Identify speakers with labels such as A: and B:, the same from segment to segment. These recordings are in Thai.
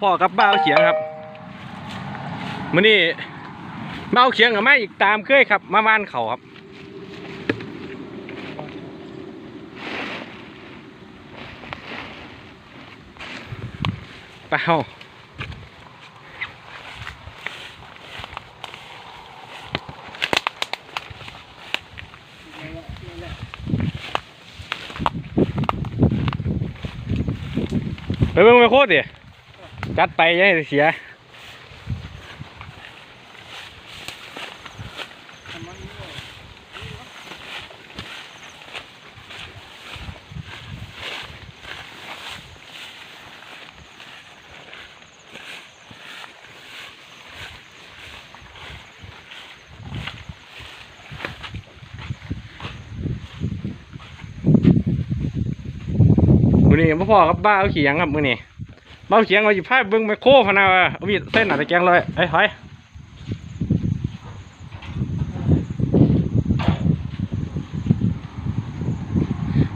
A: พ่อกับบ้าวเขียงครับมื้อนี้บ้าวเขียงกับแมาอีกตามเคยครับ มาบ้านเขาครับไปเฮาไปเบิ่งไปโคตรดิ จัดไปยังเสียมือนี้พ่อกับบ้าเขียงครับมือนี้ เบาเขียงเอาอยู่พาเบิ่งไมโครพนาว่าเอามีดเส้นหนาตะแกงเลยไอ้ยถอย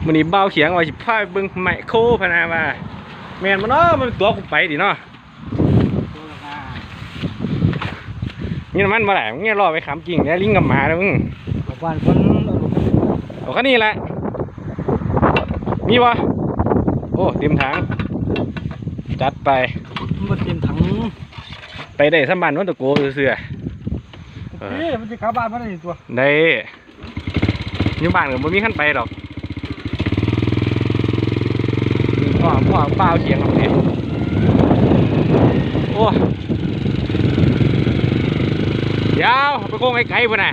A: มื้อนี้เบาเขียงเอาอยู่พาเบิ่งไมโครพนาว่าแม่นบ่เนาะมันตัวกูไปดิเนาะมีน้ำมันบ่ล่ะมึงอย่ารอไปขำจริงแล้วลิงกับหมาแล้วมึง
B: บ้านคนเอก
A: เอาแค่นี้แหละมีวะโอ้เต็มถัง จัดไป
B: มันเต็มถัง
A: ไปได้สมบันวันตะโกเสือเออ
B: เอ๊ะมันจะกลับบ้านมาได้ตัว
A: ได้อยังบ้านก็บ่มีขั้นไปดอกพ่อพ่อเปล่าเขียงของเนี่ยโอ้ยาวไปโค้งไกลๆพุ่นน่ะ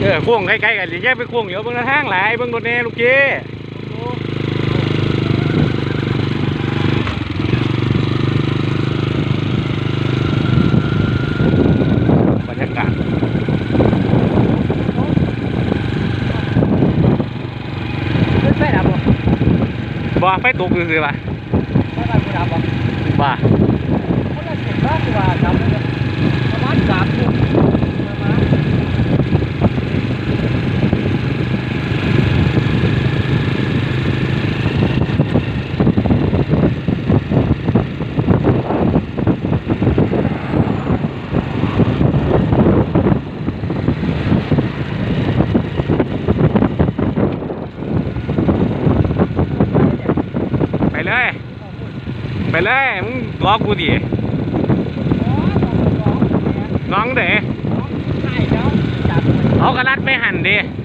A: เออโค้งไกลๆกันสิแยกไปโค้งเดี๋ยวเบิ่งทางหลายเบิ่งรถแน่ลูกเจ้บรรยากาศ
B: ไม่ใช่ดับหรอ
A: บ่ไฟตกคือๆป่ะ
B: ไม่ได้กูดับหรอ
A: บ่า
B: คนละเสียงบ้านกูว่าดับเลยประมาณสามทุ่มประมาณ
A: ไป เลย ไปเลยมึงรอกูดิน้องเด๋
B: ใช่แล้วจับ
A: เอากระลัดไปหันดิ
B: มันรัดแล้ว
A: ผู้ใด